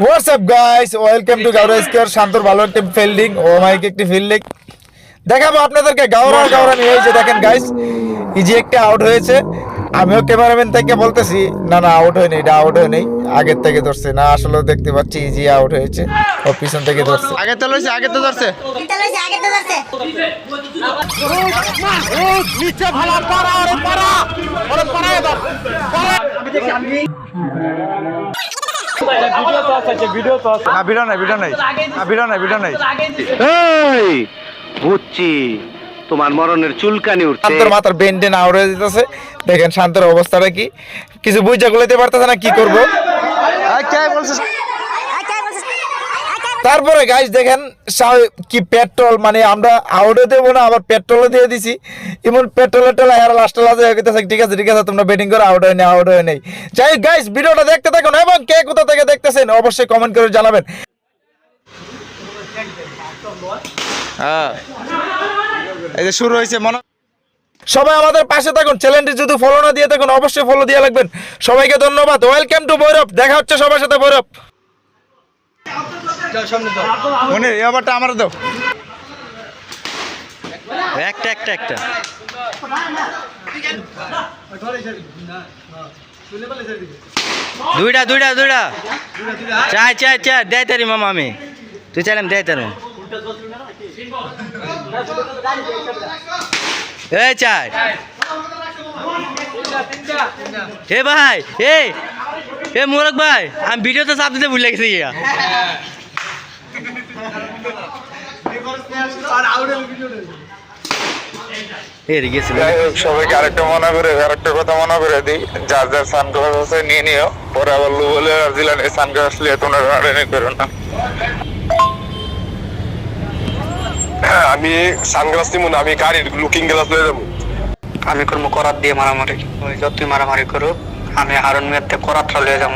What's up guys welcome to Gaura square শান্তর ভালো একটি ফিল্ডিং ও মাইক একটি ফিল্ডিং দেখাবো আপনাদেরকে গাউরা গাউরা নিয়ে এই যে দেখেন গাইস ইজি একটা আউট হয়েছে। আমিও ক্যামেরাম্যান থেকে বলতেছি না না আউট হয়নি এটা আউট হয়নি। আগের থেকে ধরছে না আসলে দেখতে পাচ্ছি ইজি আউট হয়েছে। ও পিছন থেকে ধরছে। আগে তো লইছে আগে তো ধরছে। আগে তো ধরছে। না ভিডিও নাই ভিডিও নাই। ভিডিও নাই ভিডিও নাই। এই বুঝছি। তোমার মরণের চুলকানি উঠছে। শান্তর মাথার বেন টেন আউট হয়ে দেখেন শান্তর অবস্থাটা কি। কিছু বুঝা গুলাতে পারতেছে না কি করব? কে বলছে? তারপরে গাইস দেখেন কি পেট্রোল মানে আমরা আউটও দেবো না আবার পেট্রোলও দিয়ে দিছি। এমন পেট্রোলের টেলা আর লাস্ট লাস্ট হয়ে ঠিক আছে ঠিক আছে তোমরা বেটিং করে আউট হয় না আউট হয় নাই। যাই গাইস ভিডিওটা দেখতে থাকুন এবং কে কোথা থেকে দেখতেছেন অবশ্যই কমেন্ট করে জানাবেন। হ্যাঁ। এই যে শুরু হয়েছে মনে সবাই আমাদের পাশে থাকুন চ্যানেলটি যদি ফলো না দিয়ে থাকুন অবশ্যই ফলো দিয়ে রাখবেন। সবাইকে ধন্যবাদ ওয়েলকাম টু ভৈরব দেখা হচ্ছে সবার সাথে ভৈরব মনে এই আমার দাও। একটা একটা একটা। দুইটা দুইটা দুইটা। চাই চাই চাই দেয় তারি মামা আমি। তুই চাইলাম দেয় তার এই চাই। এ ভাই এ এ মোরক ভাই আমি ভিডিওতে চাপ দিতে ভুলে গেছি সবাইকে আরেকটা মনে করে আরেকটা কথা মনে করে দিই। যার যার সানগ্লাস আছে নিয়ে নিও। পরে আবার লু বলে আর দিলেন এই সানগ্লাস নিয়ে তোমরা রানি করো না। হ্যাঁ, আমি সানগ্লাস নিব না আমি গাড়ির লুকিং গ্লাস লয়ে যাব। আমি করব করাত দিয়ে মারামারি। যতই মারামারি করুক আমি হারুন মেয়েতে করাতটা লয়ে যাব।